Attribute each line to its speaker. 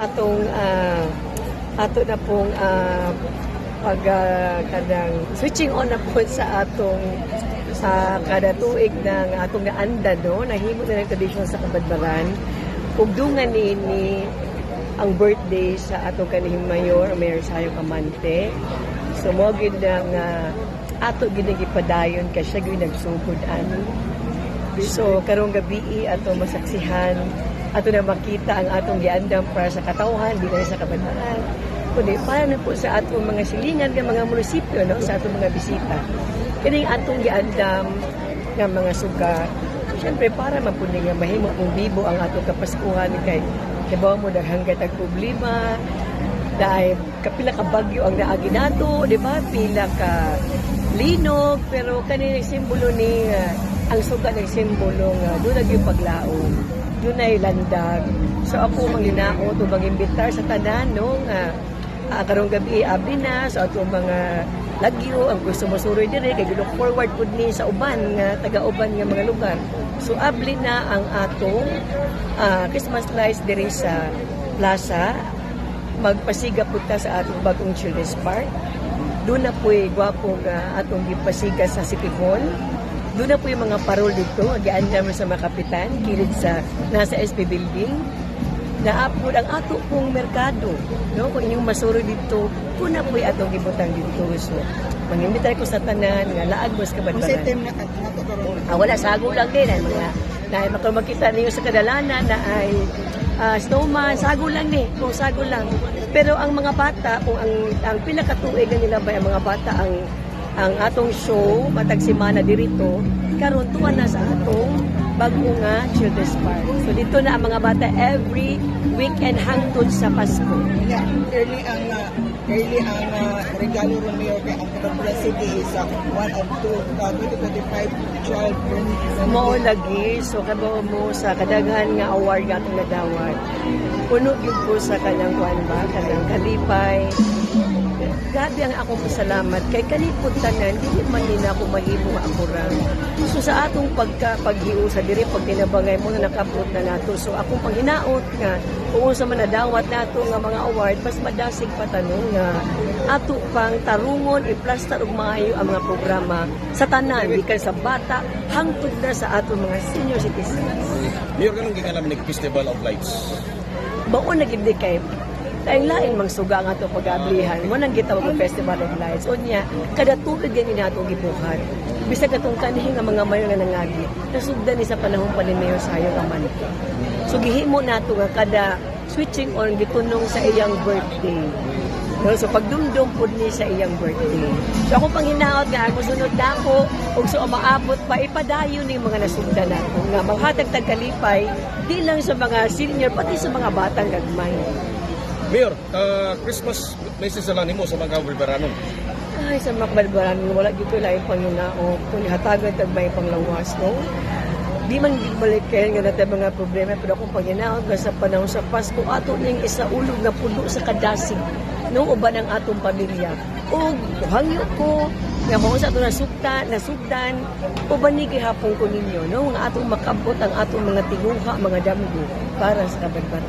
Speaker 1: atong ah, ato na pong ah, pag ah, kanang switching on na po sa atong sa kada tuig ng atong naanda no? Nahimo na ng tradisyon sa kabadbaran. Ug dungan ni, ni ang birthday sa atong kanihing mayor Mayor Sayo Kamante so mo gid ang ah, ato gid ang ipadayon kay siya gyud nagsugod ani So, karong gabi ato masaksihan, ato na makita ang atong giandam para sa katawhan, di sa kabataan. Kundi para na po sa atong mga silingan ng mga munisipyo, no, sa atong mga bisita. Kini atong giandam ng mga suga. Siyempre, para mapunin nga mahimo kung bibo ang atong kapaskuhan kay Diba mo daghanggat ang problema, dahil kapila ka bagyo ang naagi nato, di ba? Pila ka linog, pero kanina simbolo ni ah, ang suga ng simbolo nga doon nag yung paglaom. Doon ay landag. So ako manginao to mag-imbitar sa tanan no nga ah, karong gabi abli na sa ato mga lagyo ang gusto mo suroy dire kay look forward pud ni sa uban nga taga-uban nga mga lugar. So abli na ang atong ah, Christmas lights dire sa plaza magpasiga po ta sa atong bagong Children's Park. Doon na po gwapong uh, atong gipasiga sa City Hall. Doon na po yung mga parol dito, agiandam sa mga kapitan, kilid sa nasa SP Building. Naapod ang ato pong merkado. No? Kung inyong masuro dito, doon na po yung atong gibutang dito. So, mangimbitay ko sa tanan, nga laag mo sa
Speaker 2: Kung sa
Speaker 1: kabadbaran.
Speaker 2: team na nato karon.
Speaker 1: Ah, wala, sago lang din. Ay, mga, na makita makita ninyo sa kadalanan na ay ah, snowman, sago lang ni, kung sago lang. Pero ang mga bata, kung ang, ang pinakatuig na nila ba ang mga bata ang ang atong show, matag simana dirito, karon tuwa na sa atong bago nga Children's Park. So dito na ang mga bata every weekend hangtod sa Pasko.
Speaker 2: Yeah, early ang uh, early ang uh, regalo ron mayor kay ang Cotabato City is uh, one of two uh, 2025 child
Speaker 1: Mao lagi, so kabo mo sa kadaghan nga award nga atong nadawat. Puno gyud ko sa kanang kuan ba, kanang kalipay. Grabe ang akong pasalamat kay kanipod tanan dili man din ako mahimo ako ra. So sa atong pagka paghiu sa diri pag tinabangay mo na nakabot na nato. So akong panghinaot nga kung sa man nadawat nato nga mga award mas madasig pa tanong nga ato pang tarungon i-plaster og maayo ang mga programa sa tanan gikan sa bata hangtod na sa ato mga senior citizens.
Speaker 3: Mayor, ganun gingalam ni Festival of Lights.
Speaker 1: Baon na gid kay Kain laing mang suga nga to pag-ablihan. Mo nang gitawag og Festival of Lights. Unya, kada tuig gani nato gibuhat. Bisag katong kanihi nga mga mayor nga nangagi. Nasugdan ni sa panahon pa ni Mayor Sayo Raman. So gihimo nato nga kada switching on gitunong sa iyang birthday. No, so pagdumdum pud ni sa iyang birthday. So ako pang hinaot nga ako sunod na ako ug so maabot pa ipadayon ni mga nasugdan nato nga maghatag tag kalipay di lang sa mga senior pati sa mga batang gagmay.
Speaker 3: Mayor, uh, Christmas message na lang nimo sa mga Wilberanon.
Speaker 1: Ay, sa mga kabalbaran, wala dito lang yung panginao. Kung hatagan tag may panglawas, no? Di man balik kayo nga natin mga problema, pero kung panginao nga sa panahon sa Pasko, ato ning isa ulog na puno sa kadasig, no? Uban ang atong pamilya. O, hangyo ko, nga mo sa atong nasugtan, nasugdan, uban ni gihapon ko ninyo, no? Nga atong makabot ang atong mga tiguha, mga damgo, para sa kabalbaran.